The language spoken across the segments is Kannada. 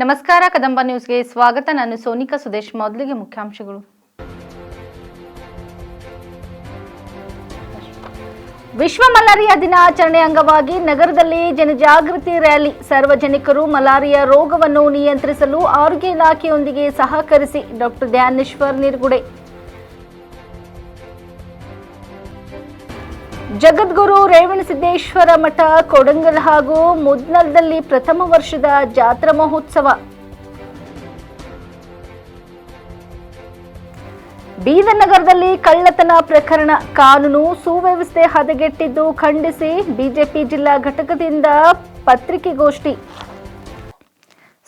ನಮಸ್ಕಾರ, ಕದಂಬ ನ್ಯೂಸ್ಗೆ ಸ್ವಾಗತ. ನಾನು ಸೋನಿಕಾ ಸುದೇಶ್. ಮೊದಲಿಗೆ ಮುಖ್ಯಾಂಶಗಳು. ವಿಶ್ವ ಮಲೇರಿಯಾ ದಿನಾಚರಣೆ ಅಂಗವಾಗಿ ನಗರದಲ್ಲಿ ಜನಜಾಗೃತಿ ರ್ಯಾಲಿ. ಸಾರ್ವಜನಿಕರು ಮಲಾರಿಯಾ ರೋಗವನ್ನು ನಿಯಂತ್ರಿಸಲು ಆರೋಗ್ಯ ಇಲಾಖೆಯೊಂದಿಗೆ ಸಹಕರಿಸಿ ಡಾಕ್ಟರ್ ಧ್ಯಾನೇಶ್ವರ್ ನಿರ್ಗುಡೆ. ಜಗದ್ಗುರು ರೇವಣಸಿದ್ದೇಶ್ವರ ಮಠ, ಕೊಡಂಗಲ್ ಹಾಗೂ ಮುದ್ನಲ್ದಲ್ಲಿ ಪ್ರಥಮ ವರ್ಷದ ಜಾತ್ರಾ ಮಹೋತ್ಸವ. ಬೀದನಗರದಲ್ಲಿ ಕಳ್ಳತನ ಪ್ರಕರಣ, ಕಾನೂನು ಸುವ್ಯವಸ್ಥೆ ಹದಗೆಟ್ಟಿದ್ದು ಖಂಡಿಸಿ ಬಿಜೆಪಿ ಜಿಲ್ಲಾ ಘಟಕದಿಂದ ಪತ್ರಿಕೆಗೋಷ್ಠಿ.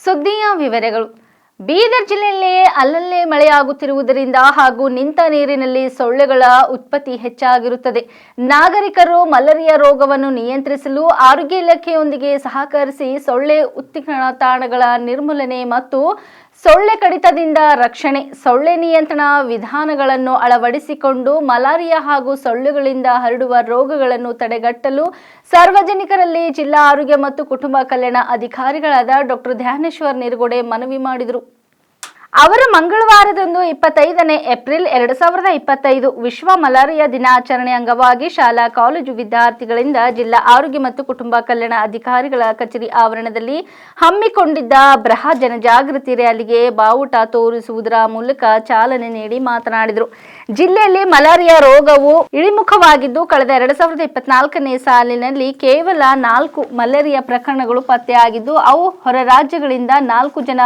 ಸುದ್ದಿಯ ವಿವರಗಳು. ಬೀದರ್ ಜಿಲ್ಲೆಯಲ್ಲಿ ಅಲ್ಲಲ್ಲೇ ಮಳೆಯಾಗುತ್ತಿರುವುದರಿಂದ ಹಾಗೂ ನಿಂತ ನೀರಿನಲ್ಲಿ ಸೊಳ್ಳೆಗಳ ಉತ್ಪತ್ತಿ ಹೆಚ್ಚಾಗಿರುತ್ತದೆ. ನಾಗರಿಕರು ಮಲೇರಿಯಾ ರೋಗವನ್ನು ನಿಯಂತ್ರಿಸಲು ಆರೋಗ್ಯ ಇಲಾಖೆಯೊಂದಿಗೆ ಸಹಕರಿಸಿ ಸೊಳ್ಳೆ ಉತ್ತೀರ್ಣ ತಾಣಗಳ ನಿರ್ಮೂಲನೆ ಮತ್ತು ಸೊಳ್ಳೆ ಕಡಿತದಿಂದ ರಕ್ಷಣೆ, ಸೊಳ್ಳೆ ನಿಯಂತ್ರಣ ವಿಧಾನಗಳನ್ನು ಅಳವಡಿಸಿಕೊಂಡು ಮಲಾರಿಯಾ ಹಾಗೂ ಸೊಳ್ಳೆಗಳಿಂದ ಹರಡುವ ರೋಗಗಳನ್ನು ತಡೆಗಟ್ಟಲು ಸಾರ್ವಜನಿಕರಲ್ಲಿ ಜಿಲ್ಲಾ ಆರೋಗ್ಯ ಮತ್ತು ಕುಟುಂಬ ಕಲ್ಯಾಣ ಅಧಿಕಾರಿಗಳಾದ ಡಾಕ್ಟರ್ ಧ್ಯಾನೇಶ್ವರ್ ನಿರ್ಗೋಡೆ ಮನವಿ ಮಾಡಿದರು. ಅವರು ಮಂಗಳವಾರದಂದು ಇಪ್ಪತ್ತೈದನೇ ಏಪ್ರಿಲ್ ಎರಡು ಸಾವಿರದ ಇಪ್ಪತ್ತೈದು ವಿಶ್ವ ಮಲೇರಿಯಾ ದಿನಾಚರಣೆ ಅಂಗವಾಗಿ ಶಾಲಾ, ಕಾಲೇಜು ವಿದ್ಯಾರ್ಥಿಗಳಿಂದ ಜಿಲ್ಲಾ ಆರೋಗ್ಯ ಮತ್ತು ಕುಟುಂಬ ಕಲ್ಯಾಣ ಅಧಿಕಾರಿಗಳ ಕಚೇರಿ ಆವರಣದಲ್ಲಿ ಹಮ್ಮಿಕೊಂಡಿದ್ದ ಬೃಹ ಜನಜಾಗೃತಿ ರ್ಯಾಲಿಗೆ ಬಾವುಟ ತೋರಿಸುವುದರ ಮೂಲಕ ಚಾಲನೆ ನೀಡಿ ಮಾತನಾಡಿದರು. ಜಿಲ್ಲೆಯಲ್ಲಿ ಮಲೇರಿಯಾ ರೋಗವು ಇಳಿಮುಖವಾಗಿದ್ದು, ಕಳೆದ ಎರಡು ಸಾವಿರದ ಇಪ್ಪತ್ನಾಲ್ಕನೇ ಸಾಲಿನಲ್ಲಿ ಕೇವಲ ನಾಲ್ಕು ಮಲೇರಿಯಾ ಪ್ರಕರಣಗಳು ಪತ್ತೆಯಾಗಿದ್ದು, ಅವು ಹೊರ ರಾಜ್ಯಗಳಿಂದ ನಾಲ್ಕು ಜನ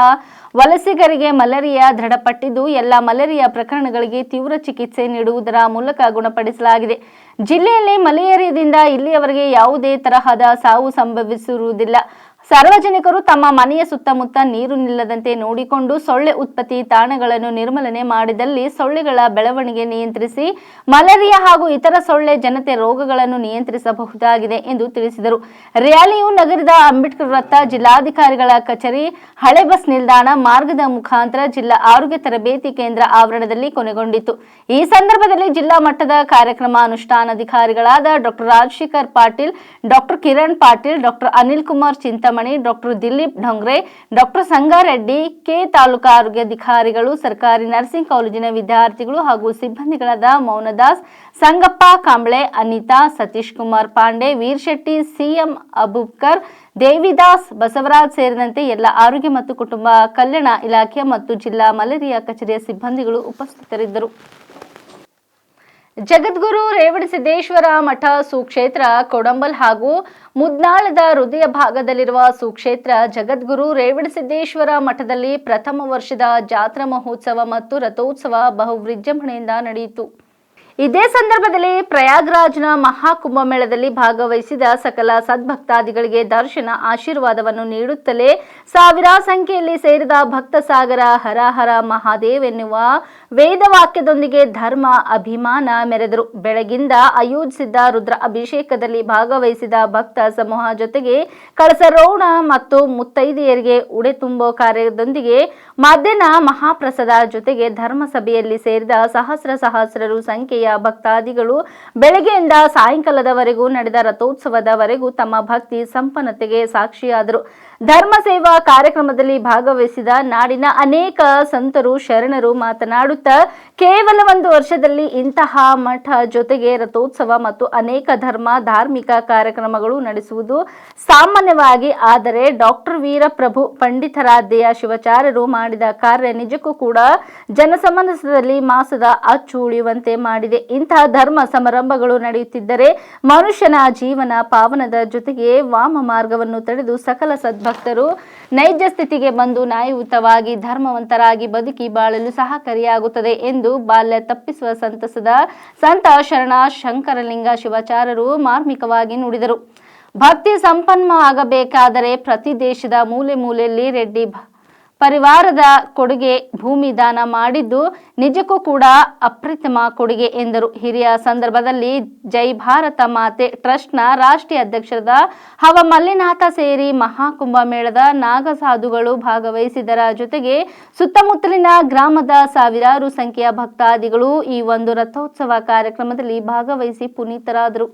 ವಲಸಿಗರಿಗೆ ಮಲೇರಿಯಾ ದೃಢಪಟ್ಟಿದ್ದು, ಎಲ್ಲ ಮಲೇರಿಯಾ ಪ್ರಕರಣಗಳಿಗೆ ತೀವ್ರ ಚಿಕಿತ್ಸೆ ನೀಡುವುದರ ಮೂಲಕ ಗುಣಪಡಿಸಲಾಗಿದೆ. ಜಿಲ್ಲೆಯಲ್ಲಿ ಮಲೇರಿಯಾದಿಂದ ಇಲ್ಲಿಯವರೆಗೆ ಯಾವುದೇ ತರಹದ ಸಾವು ಸಂಭವಿಸಿರುವುದಿಲ್ಲ. ಸಾರ್ವಜನಿಕರು ತಮ್ಮ ಮನೆಯ ಸುತ್ತಮುತ್ತ ನೀರು ನಿಲ್ಲದಂತೆ ನೋಡಿಕೊಂಡು ಸೊಳ್ಳೆ ಉತ್ಪತ್ತಿ ತಾಣಗಳನ್ನು ನಿರ್ಮಲನೆ ಮಾಡಿದಲ್ಲಿ ಸೊಳ್ಳೆಗಳ ಬೆಳವಣಿಗೆ ನಿಯಂತ್ರಿಸಿ ಮಲೇರಿಯಾ ಹಾಗೂ ಇತರ ಸೊಳ್ಳೆ ಜನತೆ ರೋಗಗಳನ್ನು ನಿಯಂತ್ರಿಸಬಹುದಾಗಿದೆ ಎಂದು ತಿಳಿಸಿದರು. ರ್ಯಾಲಿಯು ನಗರದ ಅಂಬೇಡ್ಕರ್ ವೃತ್ತ ಜಿಲ್ಲಾಧಿಕಾರಿಗಳ ಕಚೇರಿ, ಹಳೆ ಬಸ್ ನಿಲ್ದಾಣ ಮಾರ್ಗದ ಮುಖಾಂತರ ಜಿಲ್ಲಾ ಆರೋಗ್ಯ ತರಬೇತಿ ಕೇಂದ್ರ ಆವರಣದಲ್ಲಿ ಕೊನೆಗೊಂಡಿತು ಈ ಸಂದರ್ಭದಲ್ಲಿ ಜಿಲ್ಲಾ ಮಟ್ಟದ ಕಾರ್ಯಕ್ರಮ ಅನುಷ್ಠಾನಾಧಿಕಾರಿಗಳಾದ doctor Rajashekar Patil, doctor Kiran Patil, doctor Anil Kumar Chintamani doctor Dilip Dhongre, doctor Sangareddy, K taluka ಆರೋಗ್ಯಾಧಿಕಾರಿಗಳು ಸರ್ಕಾರಿ ನರ್ಸಿಂಗ್ ಕಾಲೇಜಿನ ವಿದ್ಯಾರ್ಥಿಗಳು ಹಾಗೂ ಸಿಬ್ಬಂದಿಗಳಾದ ಮೌನದಾಸ್, ಸಂಗಪ್ಪ ಕಾಂಬ್ಳೆ, ಅನಿತಾ, ಸತೀಶ್ ಕುಮಾರ್ ಪಾಂಡೆ, ವೀರ್ಶೆಟ್ಟಿ, ಸಿಎಂ ಅಬೂಬ್ಕರ್, ದೇವಿದಾಸ್ ಬಸವರಾಜ್ ಸೇರಿದಂತೆ ಎಲ್ಲ ಆರೋಗ್ಯ ಮತ್ತು ಕುಟುಂಬ ಕಲ್ಯಾಣ ಇಲಾಖೆ ಮತ್ತು ಜಿಲ್ಲಾ ಮಲೇರಿಯಾ ಕಚೇರಿಯ ಸಿಬ್ಬಂದಿಗಳು ಉಪಸ್ಥಿತರಿದ್ದರು. ಜಗದ್ಗುರು ರೇವಣಸಿದ್ದೇಶ್ವರ ಮಠ ಸುಕ್ಷೇತ್ರ, ಕೊಡಂಬಲ್ ಹಾಗೂ ಮುದ್ನಾಳದ ಹೃದಯ ಭಾಗದಲ್ಲಿರುವ ಸುಕ್ಷೇತ್ರ ಜಗದ್ಗುರು ರೇವಣಸಿದ್ದೇಶ್ವರ ಮಠದಲ್ಲಿ ಪ್ರಥಮ ವರ್ಷದ ಜಾತ್ರಾ ಮಹೋತ್ಸವ ಮತ್ತು ರಥೋತ್ಸವ ಬಹು ವಿಜೃಂಭಣೆಯಿಂದ ನಡೆಯಿತು. ಇದೇ ಸಂದರ್ಭದಲ್ಲಿ ಪ್ರಯಾಗ್ರಾಜ್ನ ಮಹಾಕುಂಭಮೇಳದಲ್ಲಿ ಭಾಗವಹಿಸಿದ ಸಕಲ ಸದ್ಭಕ್ತಾದಿಗಳಿಗೆ ದರ್ಶನ ಆಶೀರ್ವಾದವನ್ನು ನೀಡುತ್ತಲೇ ಸಾವಿರ ಸಂಖ್ಯೆಯಲ್ಲಿ ಸೇರಿದ ಭಕ್ತ ಸಾಗರ ಹರ ಹರ ಮಹಾದೇವ್ ಎನ್ನುವ ವೇದವಾಕ್ಯದೊಂದಿಗೆ ಧರ್ಮ, ಅಭಿಮಾನ ಮೆರೆದರು. ಬೆಳಗಿಂದ ಆಯೋಜಿಸಿದ್ದ ರುದ್ರ ಅಭಿಷೇಕದಲ್ಲಿ ಭಾಗವಹಿಸಿದ ಭಕ್ತ ಸಮೂಹ ಜೊತೆಗೆ ಕಳಸರೋಣ ಮತ್ತು ಮುತ್ತೈದೆಯರಿಗೆ ಉಡೆ ತುಂಬೋ ಕಾರ್ಯದೊಂದಿಗೆ ಮಧ್ಯಾಹ್ನ ಮಹಾಪ್ರಸಾದ ಜೊತೆಗೆ ಧರ್ಮಸಭೆಯಲ್ಲಿ ಸೇರಿದ ಸಹಸ್ರ ಸಹಸ್ರರು ಸಂಖ್ಯೆಯ ಭಕ್ತಾದಿಗಳು ಬೆಳಗ್ಗೆಯಿಂದ ಸಾಯಂಕಾಲದವರೆಗೂ ನಡೆದ ರಥೋತ್ಸವದವರೆಗೂ ತಮ್ಮ ಭಕ್ತಿ ಸಂಪನ್ನತೆಗೆ ಸಾಕ್ಷಿಯಾದರು. ಧರ್ಮ ಸೇವಾ ಕಾರ್ಯಕ್ರಮದಲ್ಲಿ ಭಾಗವಹಿಸಿದ ನಾಡಿನ ಅನೇಕ ಸಂತರು, ಶರಣರು ಮಾತನಾಡುತ್ತಾ ಕೇವಲ ಒಂದು ವರ್ಷದಲ್ಲಿ ಇಂತಹ ಮಠ ಜೊತೆಗೆ ರಥೋತ್ಸವ ಮತ್ತು ಅನೇಕ ಧರ್ಮ, ಧಾರ್ಮಿಕ ಕಾರ್ಯಕ್ರಮಗಳು ನಡೆಸುವುದು ಸಾಮಾನ್ಯವಾಗಿ. ಆದರೆ ಡಾಕ್ಟರ್ ವೀರಪ್ರಭು ಪಂಡಿತರಾಧ್ಯ ಶಿವಾಚಾರ್ಯರು ಮಾಡಿದ ಕಾರ್ಯ ನಿಜಕ್ಕೂ ಕೂಡ ಜನಸಮಂಜಸದಲ್ಲಿ ಮಾಸದ ಅಚ್ಚು ಉಳಿಯುವಂತೆ ಮಾಡಿದೆ. ಇಂತಹ ಧರ್ಮ ಸಮಾರಂಭಗಳು ನಡೆಯುತ್ತಿದ್ದರೆ ಮನುಷ್ಯನ ಜೀವನ, ಪಾವನದ ಜೊತೆಗೆ ವಾಮ ಮಾರ್ಗವನ್ನು ತಡೆದು ಸಕಲ ಸದ್ಭಕ್ತರು ನೈಜ ಸ್ಥಿತಿಗೆ ಬಂದು ನ್ಯಾಯಯುತವಾಗಿ ಧರ್ಮವಂತರಾಗಿ ಬದುಕಿ ಬಾಳಲು ಸಹಕಾರಿಯಾಗುತ್ತದೆ ಎಂದು ಬಾಲ್ಯ ತಪ್ಪಿಸುವ ಸಂತಸದ ಸಂತ ಶರಣ ಶಂಕರಲಿಂಗ ಶಿವಾಚಾರ್ಯರು ಮಾರ್ಮಿಕವಾಗಿ ನುಡಿದರು. ಭಕ್ತಿ ಸಂಪನ್ನ ಆಗಬೇಕಾದರೆ ಪ್ರತಿ ದೇಶದ ಮೂಲೆ ಮೂಲೆಯಲ್ಲಿ ರೆಡ್ಡಿ ಪರಿವಾರದ ಕೊಡುಗೆ ಭೂಮಿ ದಾನ ಮಾಡಿದ್ದು ನಿಜಕ್ಕೂ ಕೂಡ ಅಪ್ರತಿಮ ಕೊಡುಗೆ ಎಂದರು. ಹಿರಿಯ ಸಂದರ್ಭದಲ್ಲಿ ಜೈ ಭಾರತ ಮಾತೆ ಟ್ರಸ್ಟ್ನ ರಾಷ್ಟ್ರೀಯ ಅಧ್ಯಕ್ಷರಾದ ಹವ ಮಲ್ಲಿನಾಥ ಸೇರಿ ಮಹಾಕುಂಭ ಮೇಳದ ನಾಗಸಾಧುಗಳು ಭಾಗವಹಿಸಿದರ ಜೊತೆಗೆ ಸುತ್ತಮುತ್ತಲಿನ ಗ್ರಾಮದ ಸಾವಿರಾರು ಸಂಖ್ಯೆಯ ಭಕ್ತಾದಿಗಳು ಈ ಒಂದು ರಥೋತ್ಸವ ಕಾರ್ಯಕ್ರಮದಲ್ಲಿ ಭಾಗವಹಿಸಿ ಪುನೀತರಾದರು.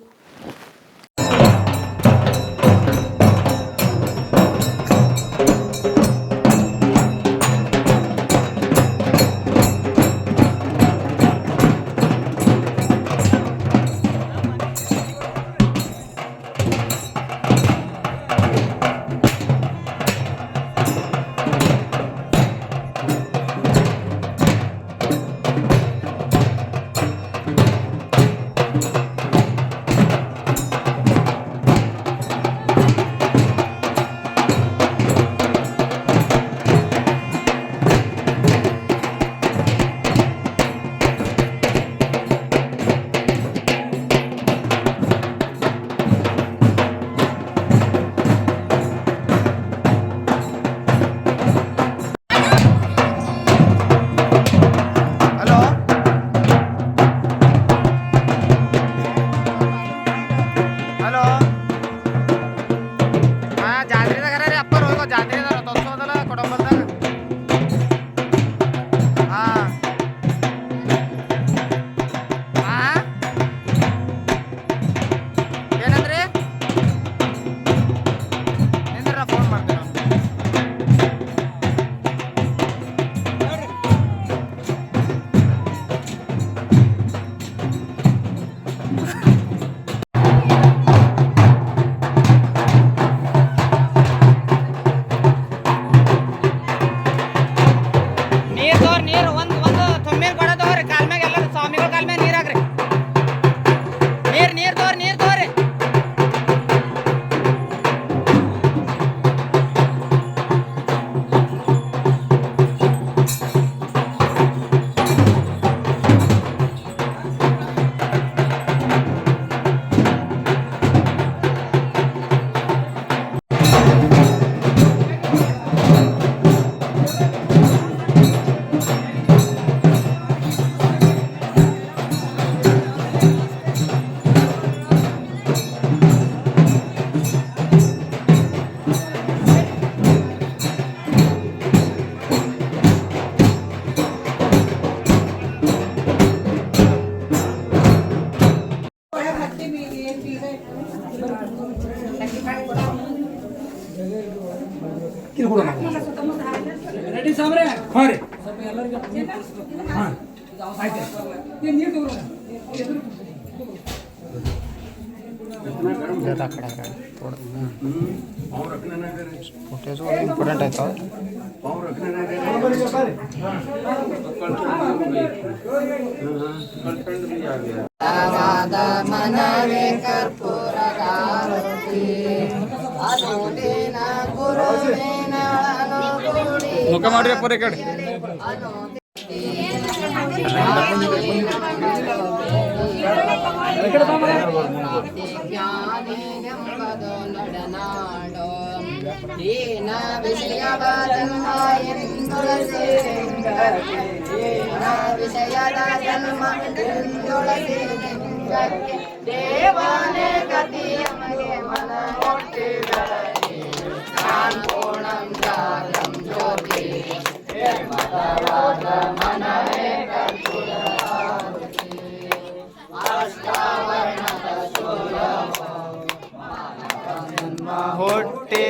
ಕಿರುಕುಳ ರೆಡ್ಡಿ ಸಾಬ್ರೆ ಹಾಂ ರೀ ಹಾಂ ಆಯ್ತು ಇಂಪಾರ್ಟೆಂಟ್ ಆಯ್ತಾ ಮುಖ ಮಾಡ್ರಿ ಪೂರ ಕಡೆ ಜ್ಞಾನೇನೆಂಬುದು ನಡನಾಡೋ ದೀನ ವಿಷಯವ ಜನ್ಮ ಎಂದೊಳಸಿ ದೀನ ವಿಷಯದ ಜನ್ಮ ಎಂದೊಳಸಿ ಲಿಂಗಕ್ಕೆ ದೇವಾನೇ ಗತಿಯಮಗೆ ಮನ ಒಟ್ಟಿ ಬೆಳಗಿ ಮತವಾದ ಮನವೇ ಕರ್ಪುರ ಅಷ್ಟಾವರ್ಣದ ಹೊಟ್ಟೆ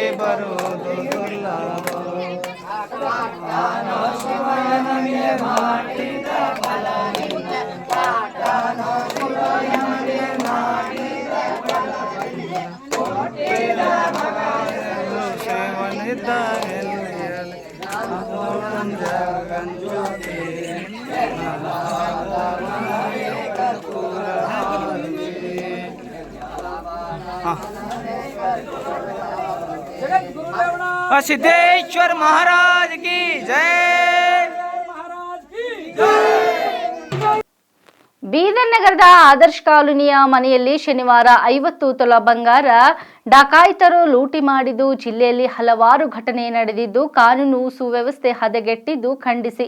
ಹಾಂ. ಮಹಾರಾಜ್ ಕಿ ಜಯ ಬೀದರ್ ನಗರದ ಆದರ್ಶ್ ಕಾಲೋನಿಯ ಮನೆಯಲ್ಲಿ ಶನಿವಾರ ಐವತ್ತು ತೊಲ ಬಂಗಾರ ಡಕಾಯಿತರು ಲೂಟಿ ಮಾಡಿದ್ದು, ಜಿಲ್ಲೆಯಲ್ಲಿ ಹಲವಾರು ಘಟನೆ ನಡೆದಿದ್ದು, ಕಾನೂನು ಸುವ್ಯವಸ್ಥೆ ಹದಗೆಟ್ಟಿದ್ದು ಖಂಡಿಸಿ.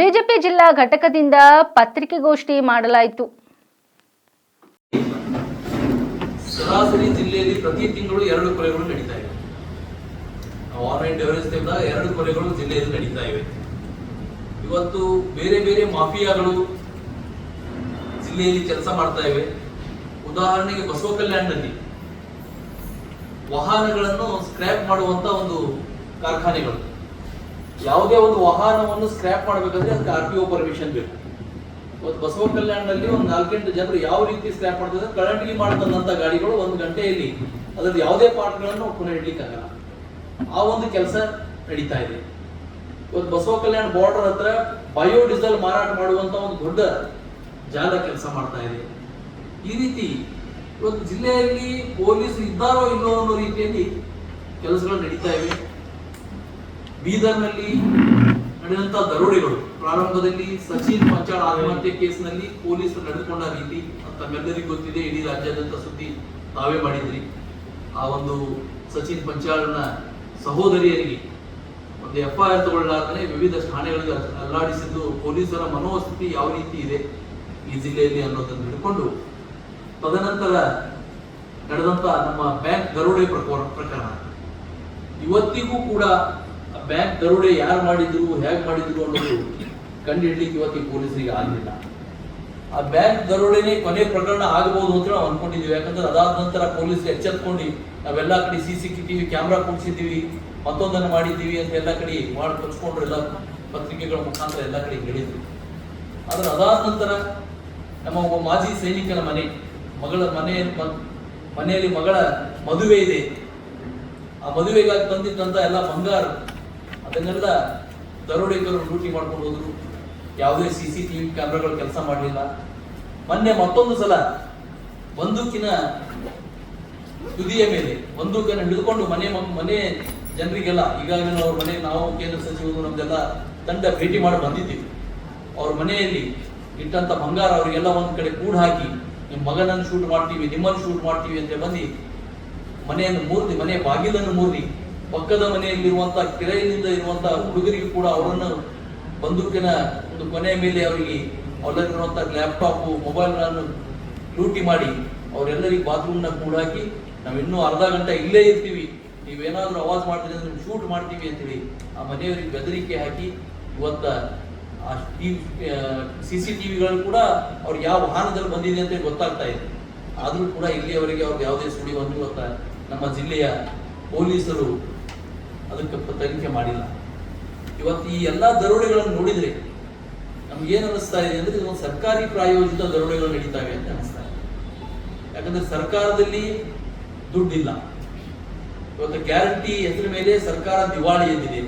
ಬಿಜೆಪಿ ಜಿಲ್ಲಾ ಘಟಕದಿಂದ ಪತ್ರಿಕೆಗೋಷ್ಠಿ ಮಾಡಲಾಯಿತು. ಸರಾಸರಿ ಜಿಲ್ಲೆಯಲ್ಲಿ ಪ್ರತಿ ತಿಂಗಳು ಎರಡು ಕೊಲೆಗಳು ನಡೀತಾ ಇವೆ. ಆನ್ಲೈನ್ ತೆಗೆದಾಗ ಎರಡು ಕೊಲೆಗಳು ಜಿಲ್ಲೆಯಲ್ಲಿ ನಡೀತಾ ಇವೆ. ಇವತ್ತು ಬೇರೆ ಬೇರೆ ಮಾಫಿಯಾಗಳು ಜಿಲ್ಲೆಯಲ್ಲಿ ಕೆಲಸ ಮಾಡ್ತಾ ಇವೆ. ಉದಾಹರಣೆಗೆ ಬಸವ ಕಲ್ಯಾಣದಲ್ಲಿ ವಾಹನಗಳನ್ನು ಸ್ಕ್ರ್ಯಾಪ್ ಮಾಡುವಂತ ಒಂದು ಕಾರ್ಖಾನೆಗಳು. ಯಾವುದೇ ಒಂದು ವಾಹನವನ್ನು ಸ್ಕ್ರ್ಯಾಪ್ ಮಾಡಬೇಕಂದ್ರೆ ಅದಕ್ಕೆ ಆರ್ ಪಿ ಒ ಪರ್ಮಿಷನ್ ಬೇಕು. ಇವತ್ತು ಬಸವ ಕಲ್ಯಾಣದಲ್ಲಿ ಒಂದು ನಾಲ್ಕೆಂಟು ಜನರು ಯಾವ ರೀತಿ ಸ್ಕ್ರ್ಯಾಪ್ ಮಾಡ್ತಾರೆ ಕಳಂಟಿಗೆ ಮಾಡ್ತಕ್ಕಂಥ ಗಾಡಿಗಳು ಒಂದು ಗಂಟೆಯಲ್ಲಿ ಅದ್ರದ್ದು ಯಾವುದೇ ಪಾರ್ಟ್ಗಳನ್ನು ಪುನಃ ಇಡ್ಲಿಕ್ಕಾಗಲ್ಲ ಆ ಒಂದು ಕೆಲಸ ನಡೀತಾ ಇದೆ. ಇವತ್ತು ಬಸವ ಕಲ್ಯಾಣ ಬಾರ್ಡರ್ ಹತ್ರ ಬಯೋಡೀಸೆಲ್ ಮಾರಾಟ ಮಾಡುವಂತ ಒಂದು ದೊಡ್ಡ ಜಾಲ ಕೆಲಸ ಮಾಡ್ತಾ ಇದೆ. ಈ ರೀತಿ ಇವತ್ತು ಜಿಲ್ಲೆಯಲ್ಲಿ ಪೊಲೀಸ್ ಇದ್ದಾರೋ ಇಲ್ಲೋ ಅನ್ನೋ ರೀತಿಯಲ್ಲಿ ಕೆಲಸಗಳು ನಡೀತಾ ಇವೆ. ಬೀದರ್ನಲ್ಲಿ ನಡೆದಂತ ದರೋಡೆಗಳು. ಪ್ರಾರಂಭದಲ್ಲಿ ಸಚಿನ್ ಪಂಚಾಳ್ ಆತ್ಮಹತ್ಯೆ ಕೇಸ್ನಲ್ಲಿ ಪೊಲೀಸರು ನಡೆದುಕೊಂಡ ರೀತಿ ತಮ್ಮೆಲ್ಲರಿಗೂ ಗೊತ್ತಿದೆ, ಇಡೀ ರಾಜ್ಯಾದ್ಯಂತ ಸುದ್ದಿ ತಾವೇ ಮಾಡಿದ್ರಿ. ಆ ಒಂದು ಸಚಿನ್ ಪಂಚಾಳನ ಸಹೋದರಿಯರಿಗೆ ಒಂದು ಎಫ್ ಐ ಆರ್ ವಿವಿಧ ಠಾಣೆಗಳಿಗೆ ಅಲ್ಲಾಡಿಸಿದ್ದು ಪೊಲೀಸರ ಮನೋಸ್ಥಿತಿ ಯಾವ ರೀತಿ ಇದೆ ಈ ಜಿಲ್ಲೆಯಲ್ಲಿ ಅನ್ನೋದನ್ನು ಹಿಡ್ಕೊಂಡು ತದನಂತರ ನಡೆದಂತ ನಮ್ಮ ಬ್ಯಾಂಕ್ ದರೋಡೆ ಪ್ರಕರಣ. ಇವತ್ತಿಗೂ ಕೂಡ ಬ್ಯಾಂಕ್ ದರೋಡೆ ಯಾರು ಮಾಡಿದ್ರು, ಹೇಗೆ ಮಾಡಿದ್ರು ಅನ್ನೋದು ಕಂಡು ಹಿಡಲಿಕ್ಕೆ ಇವತ್ತಿ ಪೊಲೀಸರಿಗೆ ಆಗಲಿಲ್ಲ. ಆ ಬ್ಯಾಂಕ್ ದರೋಡೆನೆ ಕೊನೆ ಪ್ರಕರಣ ಆಗಬಹುದು ಅಂತ ನಾವು ಅನ್ಕೊಂಡಿದ್ದೀವಿ. ಯಾಕಂದ್ರೆ ಅದಾದ ನಂತರ ಪೊಲೀಸ್ ಎಚ್ಚೆತ್ಕೊಂಡು ನಾವೆಲ್ಲ ಕಡೆ ಸಿ ಸಿ ಟಿವಿ ಕ್ಯಾಮ್ರಾ ಕೊಡಿಸಿದ್ದೀವಿ, ಮತ್ತೊಂದನ್ನು ಮಾಡಿದ್ದೀವಿ ಅಂತ ಎಲ್ಲ ಕಡೆ ಮಾಡಿ ಕೊಚ್ಕೊಂಡ್ರು ಎಲ್ಲ ಪತ್ರಿಕೆಗಳ ಮುಖಾಂತರ ಎಲ್ಲ ಕಡೆ ಹೇಳಿದ್ರು. ಆದ್ರೆ ಅದಾದ ನಂತರ ನಮ್ಮ ಒಬ್ಬ ಮಾಜಿ ಸೈನಿಕನ ಮನೆ, ಮಗಳ ಮನೆ, ಮನೆಯಲ್ಲಿ ಮಗಳ ಮದುವೆ ಇದೆ. ಆ ಮದುವೆಗಾಗಿ ತಂದಿದ್ದಂತ ಎಲ್ಲ ಬಂಗಾರ ಅದನ್ನೆಲ್ಲ ದರೋಡೆಗರು ಡ್ಯೂಟಿ ಮಾಡ್ಕೊಂಡು ಹೋದ್ರು. ಯಾವುದೇ ಸಿ ಸಿ ಟಿವಿ ಕ್ಯಾಮ್ರಾಗಳು ಕೆಲಸ ಮಾಡಲಿಲ್ಲ. ಮೊನ್ನೆ ಮತ್ತೊಂದು ಸಲ ಬಂದೂಕಿನ ತುದಿಯ ಮೇಲೆ ಬಂದೂಕನ್ನು ಹಿಡಿದುಕೊಂಡು ಮನೆ ಮನೆ ಜನರಿಗೆಲ್ಲ, ಈಗಾಗಲೇ ಅವ್ರ ಮನೆ, ನಾವು ಕೇಂದ್ರ ಸಚಿವರು ನಮ್ದೆಲ್ಲ ತಂಡ ಭೇಟಿ ಮಾಡಿ ಬಂದಿದ್ದೀವಿ. ಅವ್ರ ಮನೆಯಲ್ಲಿ ಇಟ್ಟಂತ ಬಂಗಾರ ಅವರಿಗೆಲ್ಲ ಒಂದು ಕಡೆ ಕೂಡ ಹಾಕಿ ನಿಮ್ಮ ಮಗನನ್ನು ಶೂಟ್ ಮಾಡ್ತೀವಿ, ನಿಮ್ಮನ್ನು ಶೂಟ್ ಮಾಡ್ತೀವಿ ಅಂತ ಬಂದು ಮನೆಯನ್ನು ಮೂರ್ತಿ ಮನೆಯ ಬಾಗಿಲನ್ನು ಮೂರ್ತಿ ಪಕ್ಕದ ಮನೆಯಲ್ಲಿರುವಂತಹ ಕಿರೆಯಿಂದ ಇರುವಂತಹ ಹುಡುಗರಿಗೆ ಕೂಡ ಅವರನ್ನು ಬಂದೂಕಿನ ಒಂದು ಕೊನೆಯ ಮೇಲೆ ಅವರಿಗೆ ಅವರಲ್ಲಿರುವಂತಹ ಲ್ಯಾಪ್ಟಾಪ್ ಮೊಬೈಲ್ಗಳನ್ನು ಲೂಟಿ ಮಾಡಿ ಅವರೆಲ್ಲರಿಗೆ ಬಾತ್ರೂಮ್ನ ಕೂಡ ಹಾಕಿ ನಾವು ಇನ್ನೂ ಅರ್ಧ ಗಂಟೆ ಇಲ್ಲೇ ಇರ್ತೀವಿ. ನೀವೇನಾದ್ರೂ ಅವಾಜ್ ಮಾಡ್ತೀರಿ ಅಂದ್ರೆ ಶೂಟ್ ಮಾಡ್ತೀವಿ ಅಂತೇಳಿ ಆ ಮನೆಯವರಿಗೆ ಬೆದರಿಕೆ ಹಾಕಿ ಇವತ್ತ ಆ ಸಿ ಸಿ ಟಿವಿಗಳು ಕೂಡ ಅವ್ರಿಗೆ ಯಾವ ವಾಹನದಲ್ಲಿ ಬಂದಿದೆ ಅಂತ ಗೊತ್ತಾಗ್ತಾ ಇದೆ. ಆದರೂ ಕೂಡ ಇಲ್ಲಿಯವರೆಗೆ ಅವ್ರಿಗೆ ಯಾವುದೇ ಸುಳಿವನ್ನು ಇವತ್ತ ನಮ್ಮ ಜಿಲ್ಲೆಯ ಪೊಲೀಸರು ಅದಕ್ಕೆ ತನಿಖೆ ಮಾಡಿಲ್ಲ. ಇವತ್ತು ಈ ಎಲ್ಲ ದರೋಡೆಗಳನ್ನು ನೋಡಿದ್ರೆ ನಮ್ಗೆ ಏನ್ ಅನಿಸ್ತಾ ಇದೆ ಅಂದ್ರೆ ಇದೊಂದು ಸರ್ಕಾರಿ ಪ್ರಾಯೋಜಿತ ದರೋಡೆಗಳು ನಡೀತಾವೆ ಅಂತ ಅನಿಸ್ತಾ ಇದೆ. ಯಾಕಂದ್ರೆ ಸರ್ಕಾರದಲ್ಲಿ ದುಡ್ಡಿಲ್ಲ. ಇವತ್ತು ಗ್ಯಾರಂಟಿ ಹೆಸರ ಮೇಲೆ ಸರ್ಕಾರ ದಿವಾಳಿ ಎಂದಿದೆ.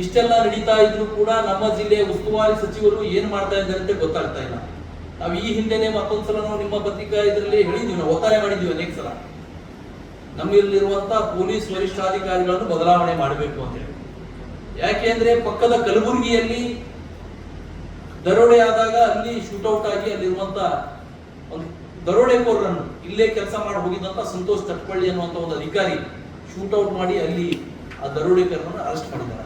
ಇಷ್ಟೆಲ್ಲ ನಡೀತಾ ಇದ್ರು ಕೂಡ ನಮ್ಮ ಜಿಲ್ಲೆಯ ಉಸ್ತುವಾರಿ ಸಚಿವರು ಏನ್ ಮಾಡ್ತಾ ಇದ್ದಾರೆ ಅಂತ ಗೊತ್ತಾಗ್ತಾ ಇಲ್ಲ. ನಾವು ಈ ಹಿಂದೆನೆ ಮತ್ತೊಂದ್ಸಲ ನಾವು ನಿಮ್ಮ ಪತ್ರಿಕಾ ಇದರಲ್ಲಿ ಹೇಳಿದ್ದೀವಿ ನಾವು ಒತ್ತಾಯ ಮಾಡಿದ್ದೀವಿ ಅನೇಕ ಸಲ. ನಮ್ಮಲ್ಲಿರುವಂತಹ ಪೊಲೀಸ್ ವರಿಷ್ಠಾಧಿಕಾರಿಗಳನ್ನು ಬದಲಾವಣೆ ಮಾಡಬೇಕು ಅಂತ ಹೇಳಿ. ಯಾಕೆ ಅಂದ್ರೆ ಪಕ್ಕದ ಕಲಬುರಗಿಯಲ್ಲಿ ದರೋಡೆ ಆದಾಗ ಅಲ್ಲಿ ಶೂಟೌಟ್ ಆಗಿ ಅಲ್ಲಿರುವಂತ ಒಂದು ದರೋಡೆಕೋರರನ್ನು ಇಲ್ಲೇ ಕೆಲಸ ಮಾಡಿ ಹೋಗಿದ್ದಂತ ಸಂತೋಷ್ ತಟ್ಪಳ್ಳಿ ಅನ್ನುವಂತ ಒಂದು ಅಧಿಕಾರಿ ಶೂಟೌಟ್ ಮಾಡಿ ಅಲ್ಲಿ ಆ ದರೋಡೆಕೋರರನ್ನು ಅರೆಸ್ಟ್ ಮಾಡಿದ್ದಾರೆ.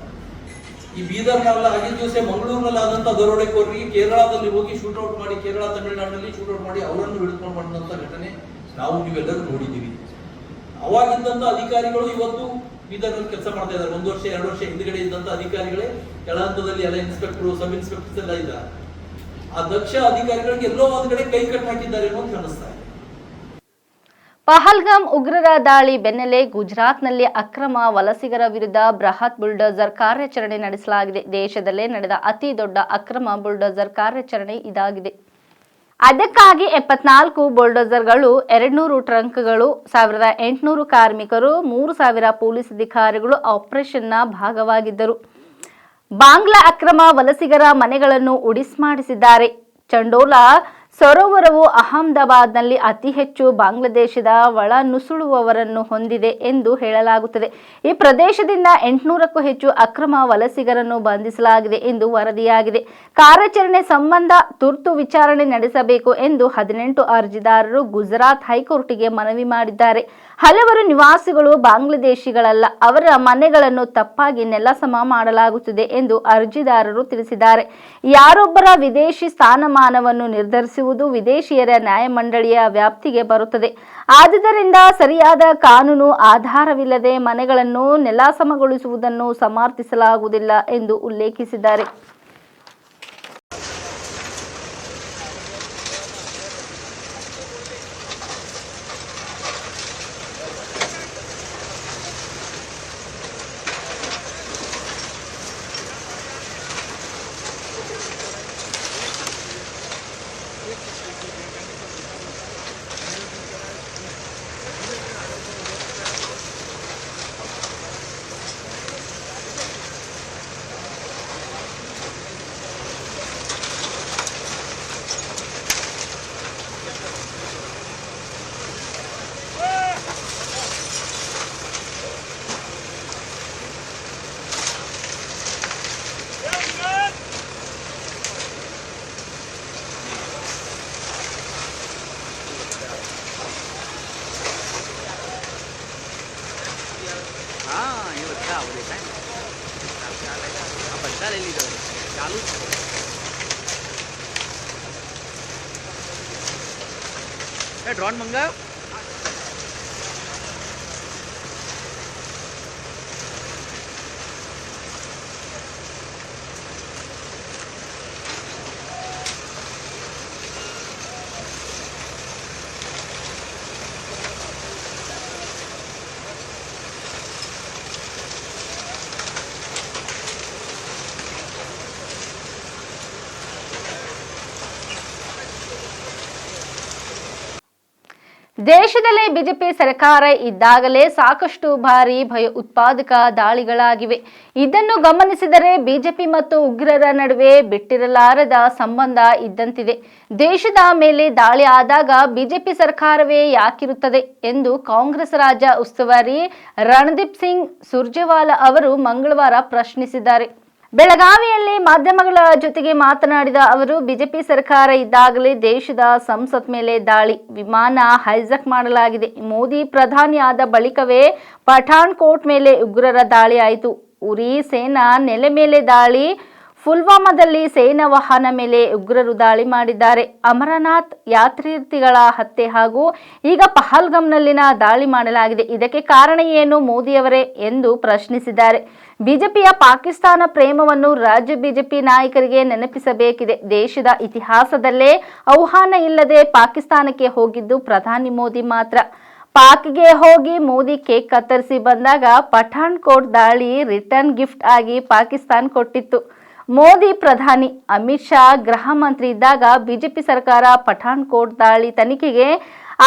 ಈ ಬೀದರ್ನಲ್ಲ ಆಗಿದ್ದ ದಿವಸ ಮಂಗಳೂರಿನಲ್ಲಿ ಆದಂತ ದರೋಡೆಕೋರರಿಗೆ ಕೇರಳದಲ್ಲಿ ಹೋಗಿ ಶೂಟೌಟ್ ಮಾಡಿ, ಕೇರಳ, ತಮಿಳುನಾಡಿನಲ್ಲಿ ಔಟ್ ಮಾಡಿ ಅವರನ್ನು ಹಿಡಿದುಕೊಂಡು ಬಂದಂಥ ಘಟನೆ ನಾವು ನೀವೆಲ್ಲರೂ ನೋಡಿದ್ದೀವಿ. ಅವಾಗಿದ್ದಂತ ಅಧಿಕಾರಿಗಳು ಇವತ್ತು ಬೀದರ್ನಲ್ಲಿ ಕೆಲಸ ಮಾಡ್ತಾ ಇದ್ದಾರೆ. ಒಂದು ವರ್ಷ, ಎರಡು ವರ್ಷ ಹಿಂದ್ಗಡೆ ಇದ್ದಂತ ಅಧಿಕಾರಿಗಳೇ ಕೆಳ ಹಂತದಲ್ಲಿ ಎಲ್ಲ ಇನ್ಸ್ಪೆಕ್ಟರ್ ಸಬ್ ಇನ್ಸ್ಪೆಕ್ಟರ್ಸ್ ಎಲ್ಲ ಇದ್ದಾರೆ. ಆ ದಕ್ಷ ಅಧಿಕಾರಿಗಳಿಗೆ ಎಲ್ಲೋ ಒಂದ್ ಕಡೆ ಕೈ ಕಟ್ ಹಾಕಿದ್ದಾರೆ ಅನ್ನೋ ಅನಿಸ್ತಾ ಇದೆ. ಪಹಲ್ಗಾಮ್ ಉಗ್ರರ ದಾಳಿ ಬೆನ್ನಲ್ಲೇ ಗುಜರಾತ್ನಲ್ಲಿ ಅಕ್ರಮ ವಲಸಿಗರ ವಿರುದ್ಧ ಬೃಹತ್ ಬುಲ್ಡೋಸರ್ ಕಾರ್ಯಾಚರಣೆ ನಡೆಸಲಾಗಿದೆ. ದೇಶದಲ್ಲೇ ನಡೆದ ಅತಿ ದೊಡ್ಡ ಅಕ್ರಮ ಬುಲ್ಡೋಸರ್ ಕಾರ್ಯಾಚರಣೆ ಇದಾಗಿದೆ. ಅದಕ್ಕಾಗಿ ಎಪ್ಪತ್ನಾಲ್ಕು ಬುಲ್ಡೋಸರ್ಗಳು, ಎರಡ್ನೂರು ಟ್ರಂಕ್ಗಳು, ಸಾವಿರದ ಎಂಟುನೂರು ಕಾರ್ಮಿಕರು, ಮೂರು ಸಾವಿರ ಪೊಲೀಸ್ ಅಧಿಕಾರಿಗಳು ಆಪರೇಷನ್ನ ಭಾಗವಾಗಿದ್ದರು. ಬಾಂಗ್ಲಾ ಅಕ್ರಮ ವಲಸಿಗರ ಮನೆಗಳನ್ನು ಉಡಿಸ್ಮಾಡಿಸಿದ್ದಾರೆ ಚಂಡೋಲಾ ಸರೋವರವು ಅಹಮದಾಬಾದ್ನಲ್ಲಿ ಅತಿ ಹೆಚ್ಚು ಬಾಂಗ್ಲಾದೇಶದ ಒಳ ನುಸುಳುವವರನ್ನು ಹೊಂದಿದೆ ಎಂದು ಹೇಳಲಾಗುತ್ತದೆ. ಈ ಪ್ರದೇಶದಿಂದ ಎಂಟುನೂರಕ್ಕೂ ಹೆಚ್ಚು ಅಕ್ರಮ ವಲಸಿಗರನ್ನು ಬಂಧಿಸಲಾಗಿದೆ ಎಂದು ವರದಿಯಾಗಿದೆ. ಕಾರ್ಯಾಚರಣೆ ಸಂಬಂಧ ತುರ್ತು ವಿಚಾರಣೆ ನಡೆಸಬೇಕು ಎಂದು ಹದಿನೆಂಟು ಅರ್ಜಿದಾರರು ಗುಜರಾತ್ ಹೈಕೋರ್ಟ್ಗೆ ಮನವಿ ಮಾಡಿದ್ದಾರೆ. ಹಲವರು ನಿವಾಸಿಗಳು ಬಾಂಗ್ಲಾದೇಶಿಗಳಲ್ಲ, ಅವರ ಮನೆಗಳನ್ನು ತಪ್ಪಾಗಿ ನೆಲಸಮ ಮಾಡಲಾಗುತ್ತಿದೆ ಎಂದು ಅರ್ಜಿದಾರರು ತಿಳಿಸಿದ್ದಾರೆ. ಯಾರೊಬ್ಬರ ವಿದೇಶಿ ಸ್ಥಾನಮಾನವನ್ನು ನಿರ್ಧರಿಸುವುದು ವಿದೇಶಿಯರ ನ್ಯಾಯಮಂಡಳಿಯ ವ್ಯಾಪ್ತಿಗೆ ಬರುತ್ತದೆ. ಆದುದರಿಂದ ಸರಿಯಾದ ಕಾನೂನು ಆಧಾರವಿಲ್ಲದೆ ಮನೆಗಳನ್ನು ನೆಲಸಮಗೊಳಿಸುವುದನ್ನು ಸಮರ್ಥಿಸಲಾಗುವುದಿಲ್ಲ ಎಂದು ಉಲ್ಲೇಖಿಸಿದ್ದಾರೆ. દેખાય ચાલે આ ચાલુ જ છે. ડ્રોન મંગાવ્યો ದೇಶದಲ್ಲಿ ಬಿಜೆಪಿ ಸರ್ಕಾರ ಇದ್ದಾಗಲೇ ಸಾಕಷ್ಟು ಬಾರಿ ಭಯ ಉತ್ಪಾದಕ ದಾಳಿಗಳಾಗಿವೆ. ಇದನ್ನು ಗಮನಿಸಿದರೆ ಬಿಜೆಪಿ ಮತ್ತು ಉಗ್ರರ ನಡುವೆ ಬಿಟ್ಟಿರಲಾರದ ಸಂಬಂಧ ಇದ್ದಂತಿದೆ. ದೇಶದ ಮೇಲೆ ದಾಳಿ ಆದಾಗ ಬಿಜೆಪಿ ಸರ್ಕಾರವೇ ಯಾಕಿರುತ್ತದೆ ಎಂದು ಕಾಂಗ್ರೆಸ್ ರಾಜ್ಯ ಉಸ್ತುವಾರಿ ರಣದೀಪ್ ಸಿಂಗ್ ಸುರ್ಜೇವಾಲಾ ಅವರು ಮಂಗಳವಾರ ಪ್ರಶ್ನಿಸಿದ್ದಾರೆ. ಬೆಳಗಾವಿಯಲ್ಲಿ ಮಾಧ್ಯಮಗಳ ಜೊತೆಗೆ ಮಾತನಾಡಿದ ಅವರು, ಬಿಜೆಪಿ ಸರ್ಕಾರ ಇದ್ದಾಗಲೇ ದೇಶದ ಸಂಸತ್ ಮೇಲೆ ದಾಳಿ. ವಿಮಾನ ಹೈಜಾಕ್ ಮಾಡಲಾಗಿದೆ. ಮೋದಿ ಪ್ರಧಾನಿ ಆದ ಬಳಿಕವೇ ಪಠಾಣ್ ಕೋಟ್ ಮೇಲೆ ಉಗ್ರರ ದಾಳಿ ಆಯಿತು. ಉರಿ ಸೇನಾ ನೆಲೆ ಮೇಲೆ ದಾಳಿ ಪುಲ್ವಾಮಾದಲ್ಲಿ ಸೇನಾ ವಾಹನ ಮೇಲೆ ಉಗ್ರರು ದಾಳಿ ಮಾಡಿದ್ದಾರೆ. ಅಮರನಾಥ್ ಯಾತ್ರಾರ್ಥಿಗಳ ಹತ್ಯೆ ಹಾಗೂ ಈಗ ಪಹಲ್ಗಮ್ನಲ್ಲಿನ ದಾಳಿ ಮಾಡಲಾಗಿದೆ. ಇದಕ್ಕೆ ಕಾರಣ ಏನು ಮೋದಿಯವರೇ ಎಂದು ಪ್ರಶ್ನಿಸಿದ್ದಾರೆ. ಬಿಜೆಪಿಯ ಪಾಕಿಸ್ತಾನ ಪ್ರೇಮವನ್ನು ರಾಜ್ಯ ಬಿಜೆಪಿ ನಾಯಕರಿಗೆ ನೆನಪಿಸಬೇಕಿದೆ. ದೇಶದ ಇತಿಹಾಸದಲ್ಲೇ ಔಹಾನ ಇಲ್ಲದೆ ಪಾಕಿಸ್ತಾನಕ್ಕೆ ಹೋಗಿದ್ದು ಪ್ರಧಾನಿ ಮೋದಿ ಮಾತ್ರ. ಪಾಕ್ಗೆ ಹೋಗಿ ಮೋದಿ ಕೇಕ್ ಕತ್ತರಿಸಿ ಬಂದಾಗ ಪಠಾಣ್ ಕೋಟ್ ದಾಳಿ ರಿಟರ್ನ್ ಗಿಫ್ಟ್ ಆಗಿ ಪಾಕಿಸ್ತಾನ್ ಕೊಟ್ಟಿತ್ತು. ಮೋದಿ ಪ್ರಧಾನಿ ಅಮಿತ್ ಶಾ ಗೃಹ ಮಂತ್ರಿ ಇದ್ದಾಗ ಬಿಜೆಪಿ ಸರ್ಕಾರ ಪಠಾಣ್ಕೋಟ್ ದಾಳಿ ತನಿಖೆಗೆ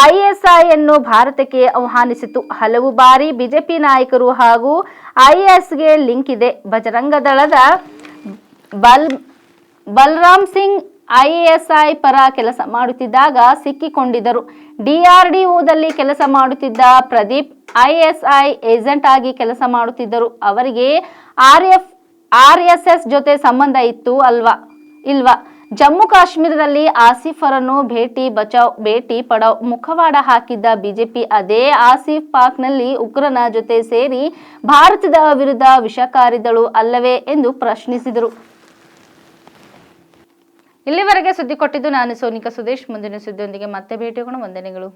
ಐಎಸ್ಐ ಅನ್ನು ಭಾರತಕ್ಕೆ ಆಹ್ವಾನಿಸಿತು ಹಲವು ಬಾರಿ ಬಿಜೆಪಿ ನಾಯಕರು ಹಾಗೂ ಐಎಸ್ಗೆ ಲಿಂಕ್ ಇದೆ. ಬಜರಂಗ ದಳದ ಬಲ್ ಬಲರಾಮ್ ಸಿಂಗ್ ಐಎಸ್ಐ ಪರ ಕೆಲಸ ಮಾಡುತ್ತಿದ್ದಾಗ ಸಿಕ್ಕಿಕೊಂಡಿದ್ದರು. ಡಿಆರ್ಡಿಒದಲ್ಲಿ ಕೆಲಸ ಮಾಡುತ್ತಿದ್ದ ಪ್ರದೀಪ್ ಐಎಸ್ಐ ಏಜೆಂಟ್ ಆಗಿ ಕೆಲಸ ಮಾಡುತ್ತಿದ್ದರು. ಅವರಿಗೆ ಆರ್ಎಫ್ ಆರ್ಎಸ್ಎಸ್ ಜೊತೆ ಸಂಬಂಧ ಇತ್ತು ಅಲ್ವಾ? ಇಲ್ವಾ? ಜಮ್ಮು ಕಾಶ್ಮೀರದಲ್ಲಿ ಆಸಿಫರನ್ನು ಭೇಟಿ ಬಚಾವ್ ಭೇಟಿ ಪಡಾವ್ ಮುಖವಾಡ ಹಾಕಿದ್ದ ಬಿಜೆಪಿ ಅದೇ ಆಸಿಫ್ ಪಾಕ್ನಲ್ಲಿ ಉಗ್ರನ ಜೊತೆ ಸೇರಿ ಭಾರತದ ವಿರುದ್ಧ ವಿಷಕಾರಿದಳು ಅಲ್ಲವೇ ಎಂದು ಪ್ರಶ್ನಿಸಿದರು. ಇಲ್ಲಿವರೆಗೆ ಸುದ್ದಿ ಕೊಟ್ಟಿದ್ದು ನಾನು ಸೋನಿಕಾ ಸುದೇಶ್. ಮುಂದಿನ ಸುದ್ದಿಯೊಂದಿಗೆ ಮತ್ತೆ ಭೇಟಿಯಾಗೋಣ ವಂದನೆಗಳು.